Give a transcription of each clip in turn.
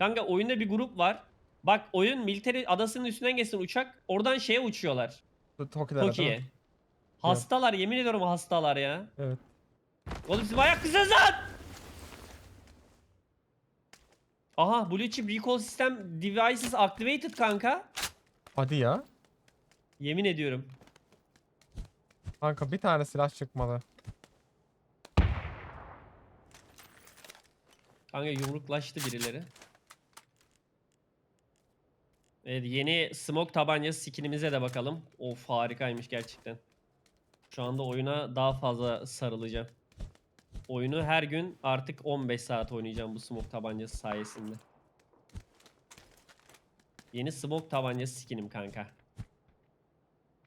Kanka oyunda bir grup var. Bak oyun military adasının üstünden geçsin uçak. Oradan şeye uçuyorlar. Mi? Hastalar yemin ediyorum hastalar ya. Evet. Oğlum siz ayak kısınız lan! Aha Blue Chip Recall System Devices Activated kanka. Hadi ya. Yemin ediyorum. Kanka bir tane silah çıkmadı. Kanka yumruklaştı birileri. Evet yeni smoke tabancası skinimize de bakalım. Of harikaymış gerçekten. Şu anda oyuna daha fazla sarılacağım. Oyunu her gün artık 15 saat oynayacağım bu smoke tabancası sayesinde. Yeni smoke tabancası skinim kanka.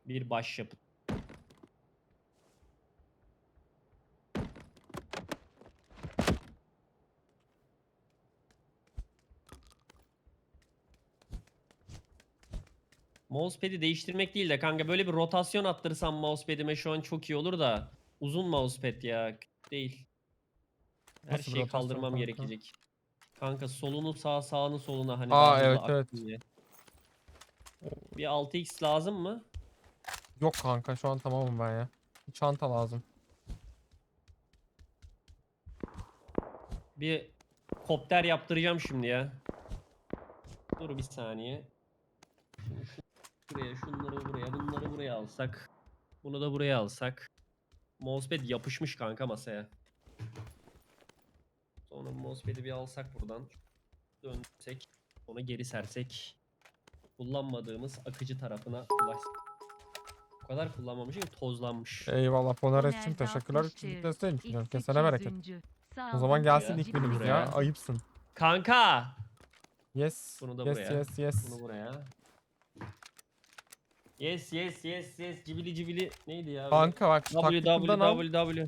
Bir başyapıt. Mousepad'i değiştirmek değil de kanka böyle bir rotasyon attırsam mousepad'ime şu an çok iyi olur da uzun mousepad ya değil. Her Nasıl bir şeyi rotasyon kaldırmam kanka? gerekecek. Kanka solunu sağ sağını soluna hani Aa, evet, evet. diye. Bir 6x lazım mı? Yok kanka şu an tamamım ben ya. Bir çanta lazım. Bir kopter yaptıracağım şimdi ya. Dur bir saniye. Şunu şu- Buraya, şunları buraya, bunları buraya alsak. Bunu da buraya alsak. Mousepad yapışmış kanka masaya. Sonra mousepad'i bir alsak buradan. Dönsek. Sonra geri sersek. Kullanmadığımız akıcı tarafına ulaşsak. O kadar kullanmamışım ki tozlanmış. Eyvallah Ponares'cim Nerede teşekkürler. Üçüncü desteğin için. Kesene bereket. 800'üncü. Sağ O zaman gelsin ilk birimiz ya. Ayıpsın. Kanka! Yes. Bunu da yes, buraya. yes yes Bunu buraya. Yes yes yes yes cibili cibili neydi ya? Kanka bak şu W taktikinden al. W W.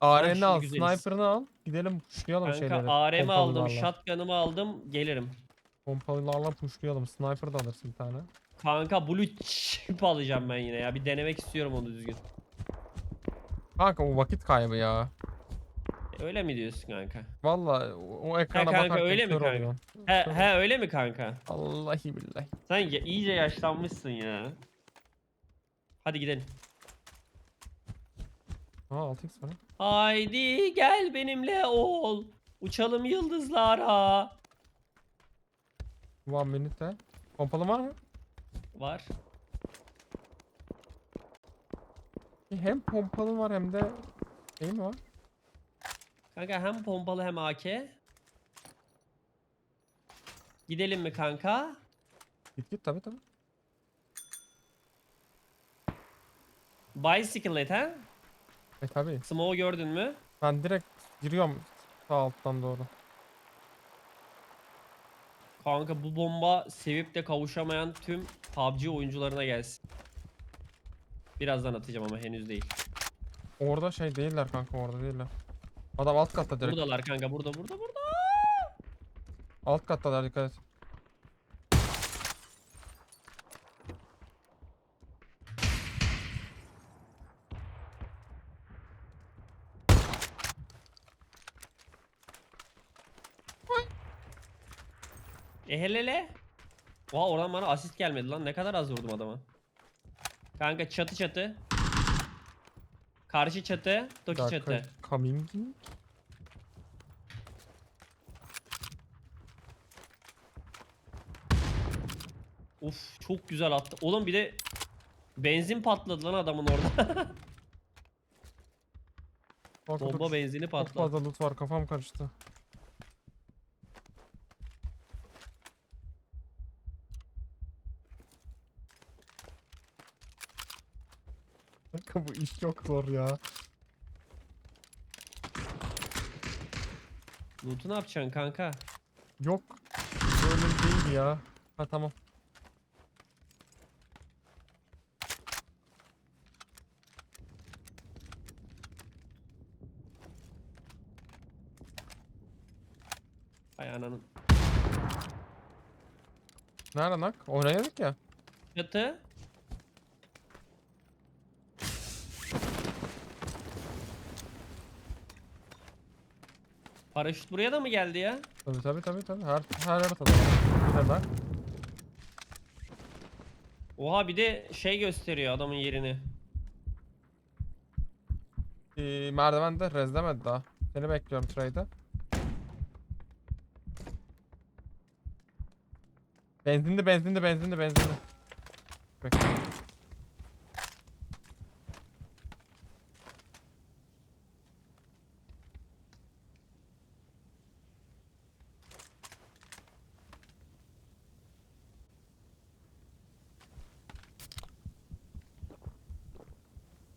AR'ni al. güzeliz. Sniper'ını al. Gidelim pushlayalım Kanka şeyleri. AR'mi aldım, shotgun'ımı aldım, gelirim. Pompalılarla pushlayalım. Sniper da alırsın bir tane. Kanka blue chip alacağım ben yine ya. Bir denemek istiyorum onu düzgün. Kanka o vakit kaybı ya. Öyle mi diyorsun kanka? Valla o, ekrana kanka, bakarken öyle mi kanka? oluyorsun. He, he öyle mi kanka? Vallahi billahi. Sen ya- iyice yaşlanmışsın ya. Hadi gidelim. Aa 6x var. Haydi gel benimle ol. Uçalım yıldızlara. One minute. Pompalı var mı? Var. Hem pompalı var hem de şey mi var? Kanka hem pompalı hem AK. Gidelim mi kanka? Git git tabi tabi. Bicycle ha? E tabi. Smoke'u gördün mü? Ben direkt giriyorum sağ alttan doğru. Kanka bu bomba sevip de kavuşamayan tüm PUBG oyuncularına gelsin. Birazdan atacağım ama henüz değil. Orada şey değiller kanka orada değiller. Adam alt katta direkt. Buradalar kanka burada burada burada. Alt kattalar dikkat et. E helele. Oha oradan bana asist gelmedi lan. Ne kadar az vurdum adama. Kanka çatı çatı. Karşı çatı. Toki dakika, çatı. Coming. Uf çok güzel attı. Oğlum bir de benzin patladı lan adamın orada. Kanka dur, Bomba benzini Çok patladı. fazla loot var kafam karıştı. Kanka bu iş çok zor ya. Loot'u ne yapacaksın kanka? Yok. Böyle değil ya. Ha tamam. Ay ananın. Nerede nak? Oynayadık ya. Çatı. Paraşüt buraya da mı geldi ya? Tabii tabii tabii tabii. Her her haritada. Yine bak. Oha bir de şey gösteriyor adamın yerini. Ee, merdivende rezlemedi daha. Seni bekliyorum trade'e. Benzinli benzinli benzinli benzinli. Bekle.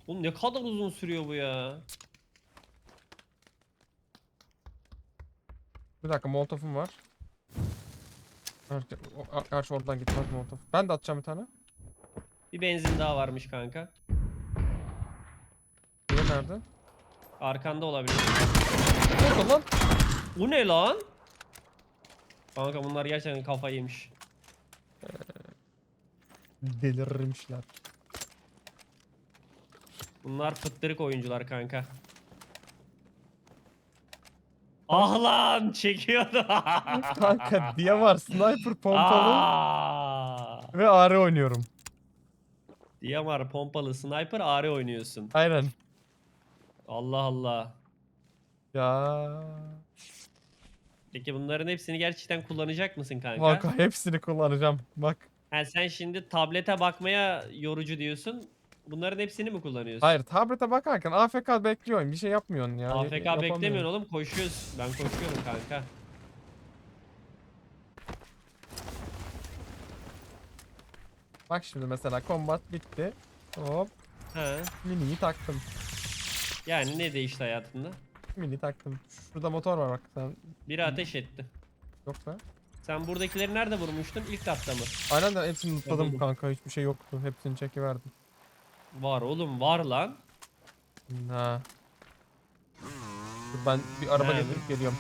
Oğlum ne kadar uzun sürüyor bu ya. Bir dakika molotofum var. Gerçi, gerçi oradan gitmez molotof. Ben de atacağım bir tane. Bir benzin daha varmış kanka. Diğeri nerede? Arkanda olabilir. Orada lan. Bu ne lan? Kanka bunlar gerçekten kafa yemiş. Delirirmişler. Bunlar fıttırık oyuncular kanka. Ah lan çekiyordu. Kanka diye var sniper pompalı Aa! ve AR oynuyorum. Diyamar pompalı sniper AR oynuyorsun. Aynen. Allah Allah. Ya. Peki bunların hepsini gerçekten kullanacak mısın kanka? Kanka hepsini kullanacağım. Bak. Ha, sen şimdi tablete bakmaya yorucu diyorsun. Bunların hepsini mi kullanıyorsun? Hayır tablete bakarken AFK bekliyorsun. Bir şey yapmıyorsun ya. AFK Yapamıyorum. beklemiyorsun oğlum koşuyoruz. Ben koşuyorum kanka. Bak şimdi mesela combat bitti. Hop Ha. miniyi taktım. Yani ne değişti hayatında? Mini taktım. Şurada motor var bak sen Biri ateş etti. yoksa. Sen buradakileri nerede vurmuştun? İlk katta mı? Aynen de hepsini lootladım kanka. Hiçbir şey yoktu. Hepsini çekiverdim. Var oğlum var lan. Ha. Dur ben bir araba Nerede? getirip geliyorum.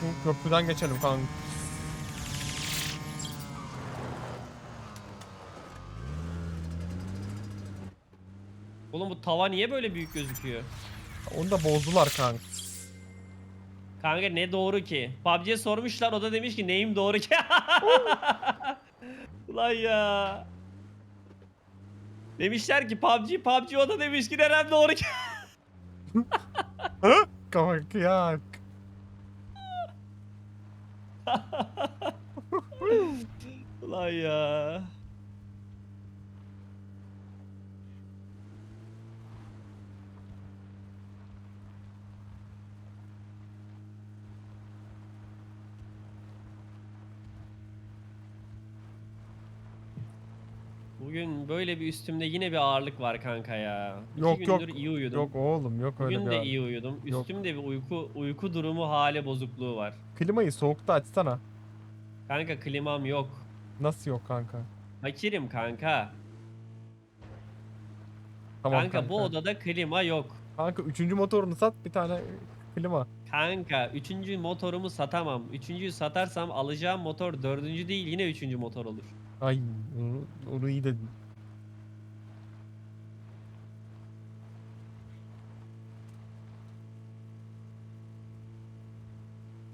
Şu köprüden geçelim kanka. Oğlum bu tava niye böyle büyük gözüküyor? Onu da bozdular kanka. Kanka ne doğru ki? PUBG'ye sormuşlar o da demiş ki neyim doğru ki? Ulan ya. Demişler ki PUBG PUBG o da demiş ki nerem doğru ki? Kanka ya. Ulan ya. Bugün böyle bir üstümde yine bir ağırlık var kanka ya. İki Yok, yok. gündür iyi uyudum. Yok oğlum yok öyle Bugün bir de iyi uyudum. Yok. Üstümde bir uyku uyku durumu hale bozukluğu var. Klimayı soğukta açsana. Kanka klimam yok. Nasıl yok kanka? Fakirim kanka. Tamam kanka, bu odada klima yok. Kanka üçüncü motorunu sat bir tane klima. Kanka üçüncü motorumu satamam. Üçüncüyü satarsam alacağım motor dördüncü değil yine üçüncü motor olur. Ay onu, onu iyi dedin.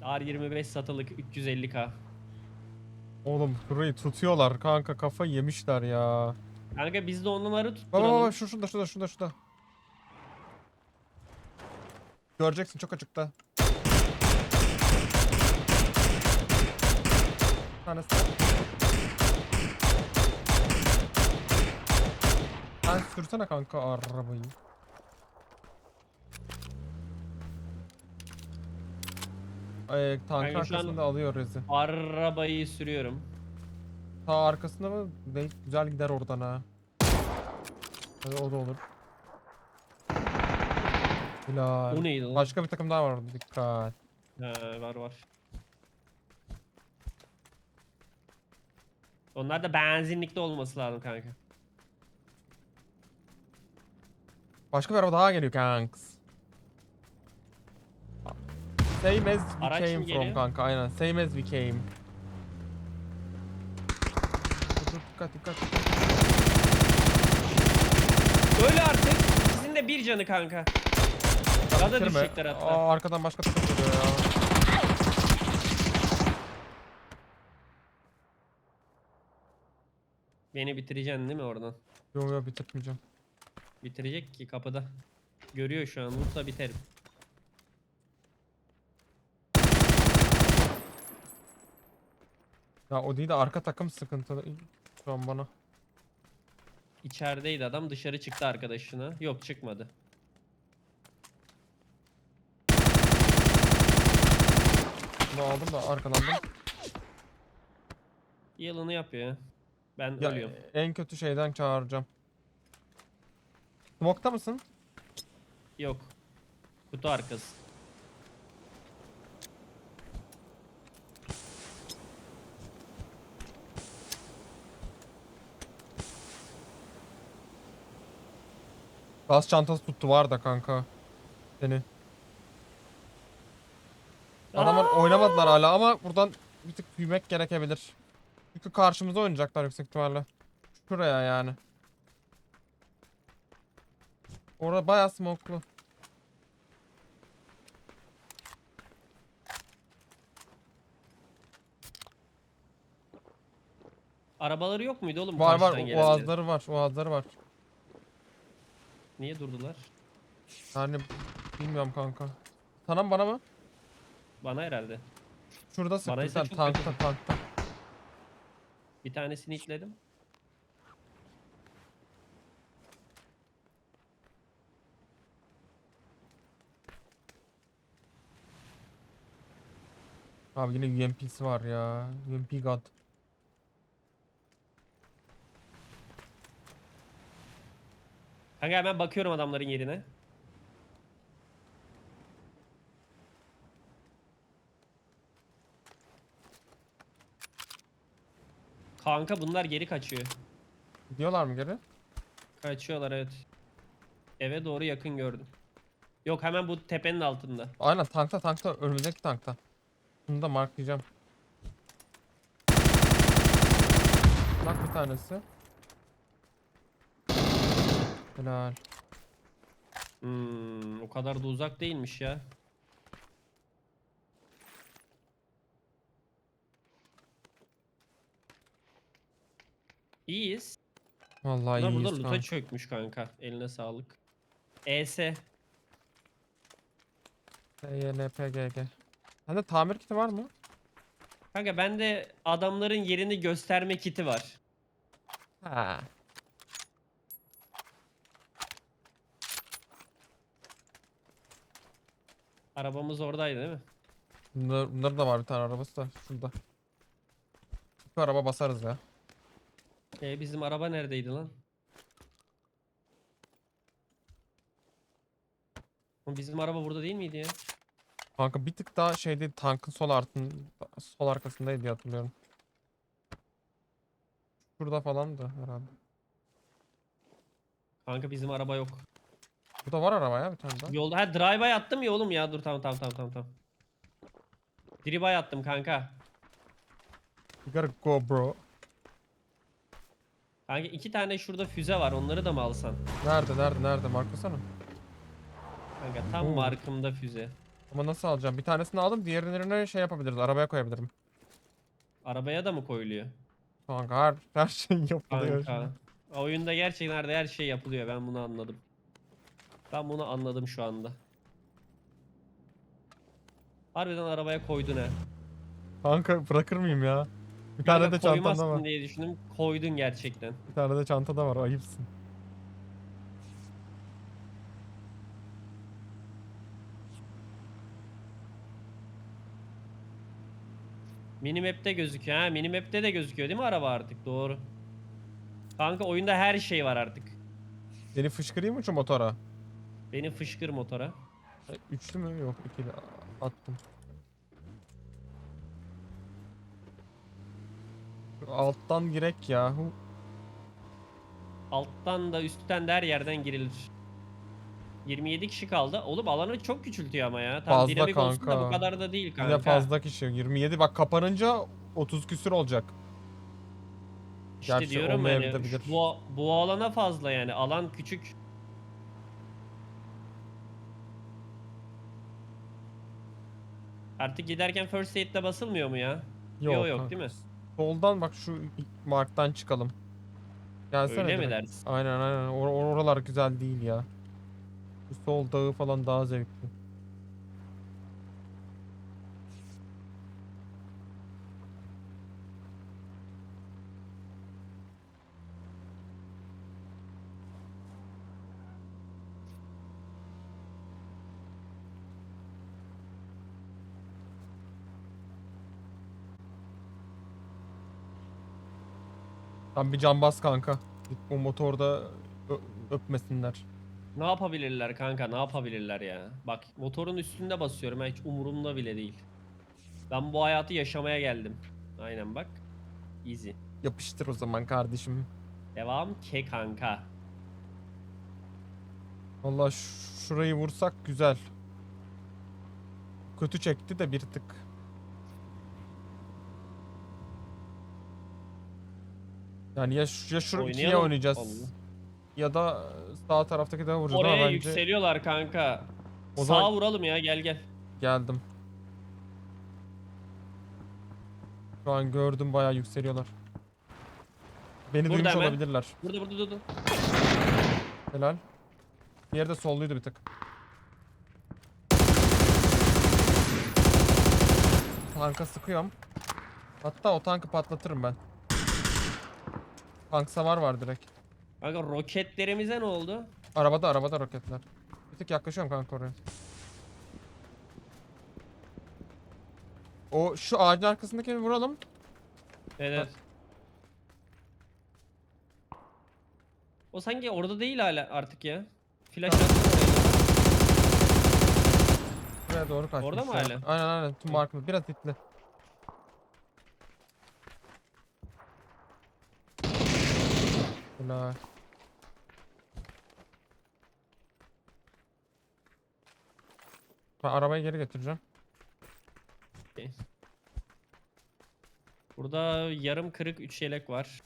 R25 satılık 350k. Oğlum burayı tutuyorlar kanka kafayı yemişler ya. Kanka biz de onları Baba tutturalım. baba şu şurada şurada şurada şurada. Göreceksin çok açıkta. Bir tanesi. Sen sürsene kanka arabayı. Ay, tank Kanka şu an- arkasında alıyor rezi. Arabayı sürüyorum. Ta arkasında mı? Belki güzel gider oradan ha. Hadi o da olur. Helal. O neydi lan? Başka bir takım daha var orada dikkat. Ha, var var. Onlar da benzinlikte olması lazım kanka. Başka bir araba daha geliyor kanks. Same as we Araç came from geliyor? kanka aynen. Same as we came. Dur, dur, dikkat dikkat. Öyle artık. Sizin de bir canı kanka. Aşağıda bitirme. düşecekler hatta. Aa, arkadan başka takım geliyor ya. Beni bitireceksin değil mi oradan? Yo yo bitirmeyeceğim. Bitirecek ki kapıda. Görüyor şu an. Vursa biterim. Ya o değil de arka takım sıkıntılı şu an bana. İçerideydi adam dışarı çıktı arkadaşına. Yok çıkmadı. Bunu aldım da arkalandım. Yılını yapıyor. Ben Ya ölüyorum. en kötü şeyden çağıracağım. Smoke'ta mısın? Yok. Kutu arkası. Gaz çantası tuttu var da kanka. Seni. Adamlar oynamadılar hala ama buradan bir tık büyümek gerekebilir. Çünkü karşımıza oynayacaklar yüksek ihtimalle. Şuraya yani. Orada bayağı smoklu. Arabaları yok muydu oğlum? Var var gelenlerin? oğazları var oğazları var. Niye durdular? Yani bilmiyorum kanka. Sana mı bana mı? Bana herhalde. Şurada sıktı sen tankta tankta. Bir tanesini itledim. Abi yine UMP'si var ya. UMP God. Kanka hemen bakıyorum adamların yerine. Kanka bunlar geri kaçıyor. Gidiyorlar mı geri? Kaçıyorlar evet. Eve doğru yakın gördüm. Yok hemen bu tepenin altında. Aynen tankta tankta önümüzdeki tankta. Bunu da marklayacağım. Bak bir tanesi. Helal. Hmm, o kadar da uzak değilmiş ya. İyiyiz. Vallahi Bunlar burada iyiyiz loot'a kanka. çökmüş kanka. Eline sağlık. ES. YLPGG. Sende tamir kiti var mı? Kanka bende adamların yerini gösterme kiti var. Ha. Arabamız oradaydı değil mi? Bunlar, bunların da var bir tane arabası da şurada. Bir araba basarız ya. E bizim araba neredeydi lan? Oğlum Bizim araba burada değil miydi ya? Kanka bir tık daha şeyde tankın sol artın sol arkasındaydı diye hatırlıyorum. Şurada falan da herhalde. Kanka bizim araba yok. Burada var araba ya bir tane daha. Yolda ha drive-by attım ya oğlum ya. Dur tamam tamam tamam tamam tamam. Drive-by attım kanka. You gotta go bro. Kanka iki tane şurada füze var. Onları da mı alsan? Nerede nerede nerede marklasana. Kanka tam Oo. markımda füze. Ama nasıl alacağım? Bir tanesini aldım diğerlerine şey yapabiliriz arabaya koyabilirim. Arabaya da mı koyuluyor? Kanka her, her şey yapılıyor. Kanka. Oyunda gerçekten nerede her şey yapılıyor. Ben bunu anladım. Ben bunu anladım şu anda. Harbiden arabaya koydun ha. Kanka bırakır mıyım ya? Bir tane Kanka de çantamda var. diye düşündüm. Koydun gerçekten. Bir tane de çantada var ayıpsın. Minimap'te gözüküyor ha. Minimap'te de gözüküyor değil mi araba artık? Doğru. Kanka oyunda her şey var artık. Seni fışkırayım mı şu motora? Beni fışkır motora. Üçlü mü? Yok ikili. Attım. Alttan girek ya. Hu. Alttan da üstten de her yerden girilir. 27 kişi kaldı. Oğlum alanı çok küçültüyor ama ya. Tam Fazla dinamik olsun da bu kadar da değil kanka. Yine fazla kişi. 27 bak kapanınca 30 küsür olacak. İşte Gerçi diyorum yani olmayabilir. bu, bu alana fazla yani. Alan küçük. Artık giderken first aid'de basılmıyor mu ya? Yok, Yok yok kanka. değil mi? Soldan bak şu marktan çıkalım. Gelsene Öyle mi direkt. dersin? Aynen aynen. Or- oralar güzel değil ya. Şu sol dağı falan daha zevkli. Tam bir cambaz kanka. Git O motorda öpmesinler. Ne yapabilirler kanka? Ne yapabilirler ya? Bak motorun üstünde basıyorum. Hiç umurumda bile değil. Ben bu hayatı yaşamaya geldim. Aynen bak. Easy. Yapıştır o zaman kardeşim. Devam ke kanka. Vallahi ş- şurayı vursak güzel. Kötü çekti de bir tık. Yani ya, şu, ya şu ikiye Oynayalım. oynayacağız. Allah. Ya da sağ taraftaki de vuracağız ama Oraya bence yükseliyorlar kanka. O Sağa zaman- vuralım ya gel gel. geldim. Şu an gördüm bayağı yükseliyorlar. Beni Burada duymuş hemen. olabilirler. Burada burada burada. Helal. Diğeri de solluydu bir tık. Tanka sıkıyorum. Hatta o tankı patlatırım ben. Tank savar var direkt. Kanka roketlerimize ne oldu? Arabada arabada roketler. Bir tık yaklaşıyorum kanka oraya. O şu ağacın arkasındakini vuralım. Evet. evet. O sanki orada değil hala artık ya. Flash oraya. Buraya doğru kaçmış. Orada mı hala? Aynen aynen tüm markımız. Biraz itli. Helal. Ben arabayı geri getireceğim. Burada yarım kırık 3 yelek var.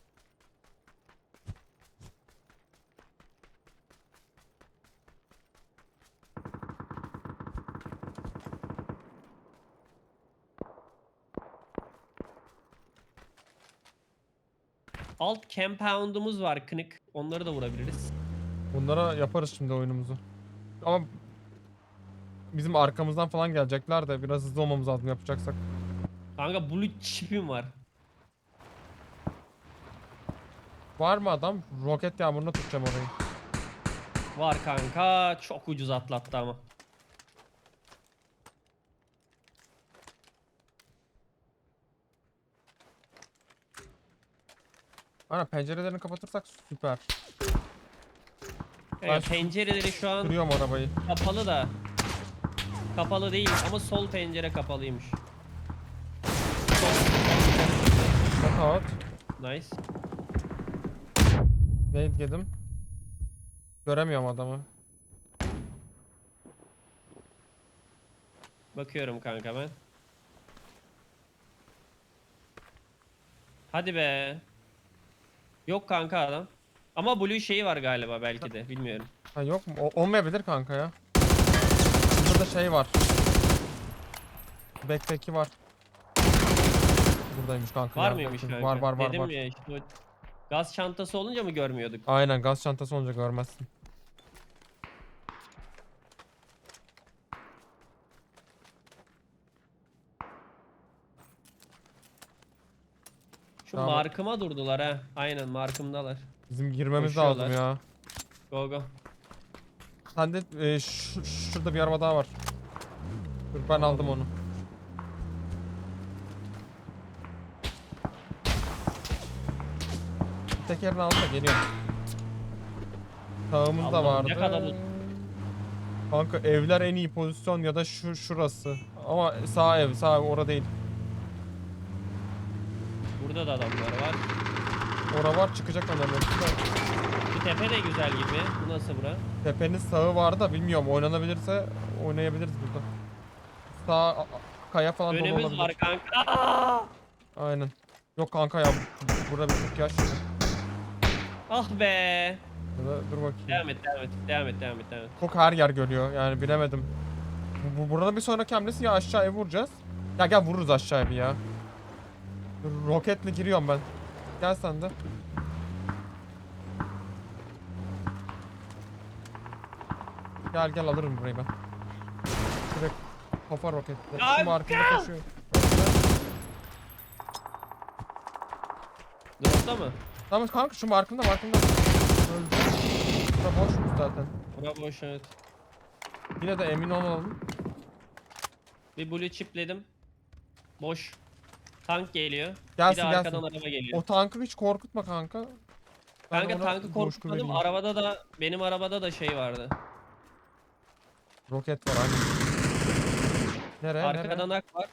Alt compound'umuz var kınık. Onları da vurabiliriz. Bunlara yaparız şimdi oyunumuzu. Ama bizim arkamızdan falan gelecekler de biraz hızlı olmamız lazım yapacaksak. Kanka blue chip'im var. Var mı adam? Roket yağmuruna tutacağım orayı. Var kanka. Çok ucuz atlattı ama. Ana pencerelerini kapatırsak süper. Ben şu- pencereleri şu an Kırıyorum arabayı. kapalı da. Kapalı değil ama sol pencere kapalıymış. Knockout. Nice. Nade yedim. Göremiyorum adamı. Bakıyorum kanka ben. Hadi be. Yok kanka adam. Ama blue şeyi var galiba belki de bilmiyorum. Ha yok mu? O, olmayabilir kanka ya. Burada da şey var. Backpack'i var. Buradaymış kanka. Var ya. mıymış kanka? Var var var Dedim var. ya işte o gaz çantası olunca mı görmüyorduk? Aynen gaz çantası olunca görmezsin. Şu Tamam. markıma durdular ha. Aynen markımdalar. Bizim girmemiz lazım Koşuyorlar. ya. Go go. Sende e, şu- şurada bir araba daha var. Dur ben aldım onu. Tekerini aldım da geliyorum. Sağımız da Allah'ım, vardı. ne kadar bu- Kanka evler en iyi pozisyon ya da şu şurası. Ama sağ ev, sağ ev orada değil. Burada da adamlar var. Ora var çıkacak de. Bir tepe de güzel gibi. Bu nasıl bura? Tepenin sağı var da bilmiyorum oynanabilirse oynayabiliriz burada. Sağ kaya falan dolu Önümüz olabilir. var kanka. Aa! Aynen. Yok kanka ya bu- burada bir tık yaş. Ah be. Ya da dur bakayım. Devam et, devam et, devam et, devam et, devam et. Çok her yer görüyor yani bilemedim. Bu, bu- burada bir sonraki hamlesi ya aşağı ev vuracağız Gel gel vururuz aşağıya bir ya. Roketle giriyorum ben. Gel sen de. Gel gel alırım burayı ben. Direkt kafa roketle. Şu Ya, markında koşuyor. Dropta mı? Tamam kanka şu markında markında. Öldü. Bura boşmuş zaten. Bura boş evet. Yine de emin olalım. Bir blue chipledim. Boş. Tank geliyor. Gelsin bir de arkadan gelsin. araba geliyor. O tankı hiç korkutma kanka. Ben Kanka ona tankı coşku korkutmadım. Arabada da benim arabada da şey vardı. Roket var aynı. Nereye? Arkadan Nereye? ak var.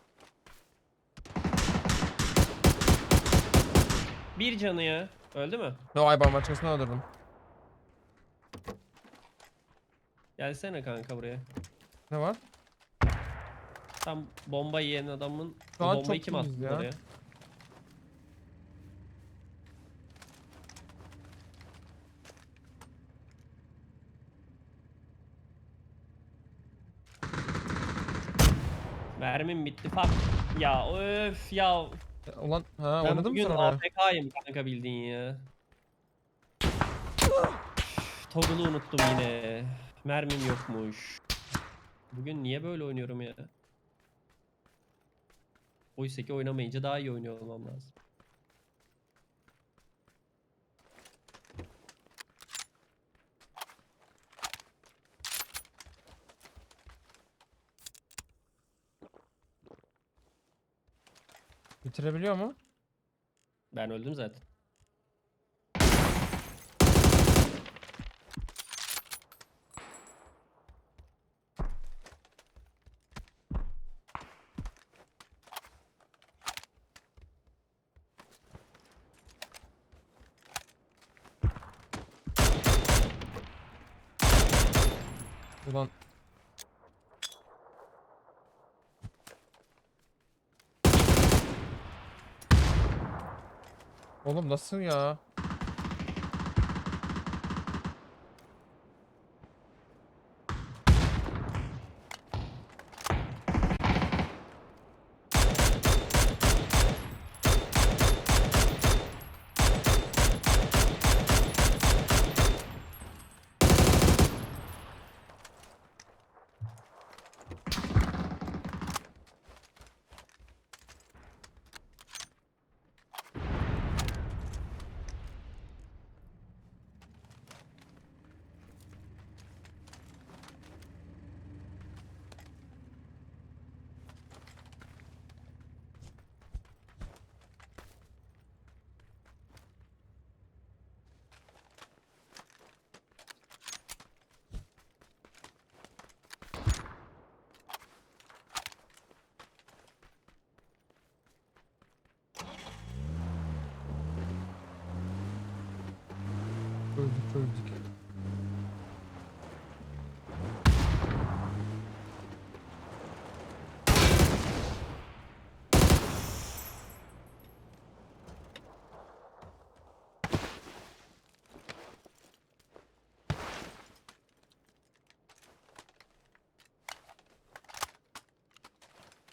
Bir canı ya. Öldü mü? Ne ay başkasını öldürdüm. Gelsene kanka buraya. Ne var? Tam bomba yiyen adamın Şu an bombayı çok kim attı ya. oraya? Mermim bitti fuck. Ya öf ya. Ya, Ulan ha ben oynadın mı bugün sen oraya? AFK'yım kanka bildiğin ya. Toggle'u unuttum yine. Mermim yokmuş. Bugün niye böyle oynuyorum ya? Oysa ki oynamayınca daha iyi oynuyor olmam lazım. Bitirebiliyor mu? Ben öldüm zaten. Ulan. Oğlum nasıl ya? Öldük.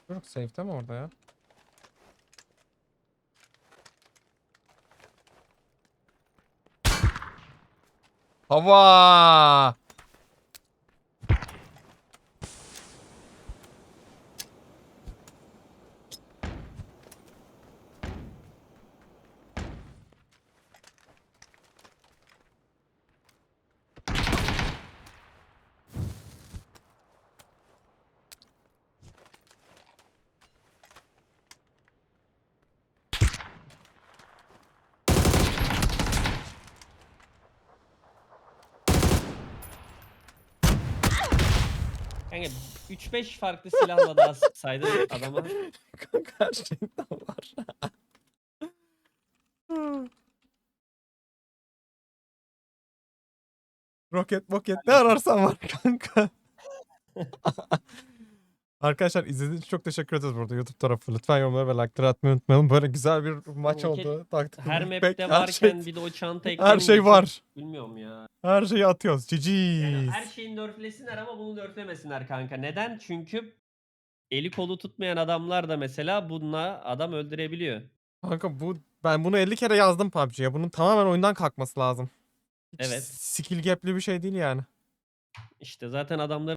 Çocuk safe'te mi orada ya? 好不好。Kanka 3-5 farklı silahla daha sıksaydı adama. Kanka her şeyden var. Roket moket ne ararsan var kanka. Arkadaşlar izlediğiniz için çok teşekkür ederiz burada YouTube tarafı. Lütfen yorumları ve like'ları atmayı unutmayalım. Böyle güzel bir maç Roket oldu. Taktik Her map'te Her varken şey, bir de o çanta her ekleyince şey var. Bilmiyorum ya. Her şeyi atıyoruz. Yani GG's. her şeyi nerflesinler ama bunu nerflemesinler kanka. Neden? Çünkü eli kolu tutmayan adamlar da mesela bununla adam öldürebiliyor. Kanka bu ben bunu 50 kere yazdım PUBG'ye. Bunun tamamen oyundan kalkması lazım. Hiç Evet. Skill gap'li bir şey değil yani. İşte zaten adamların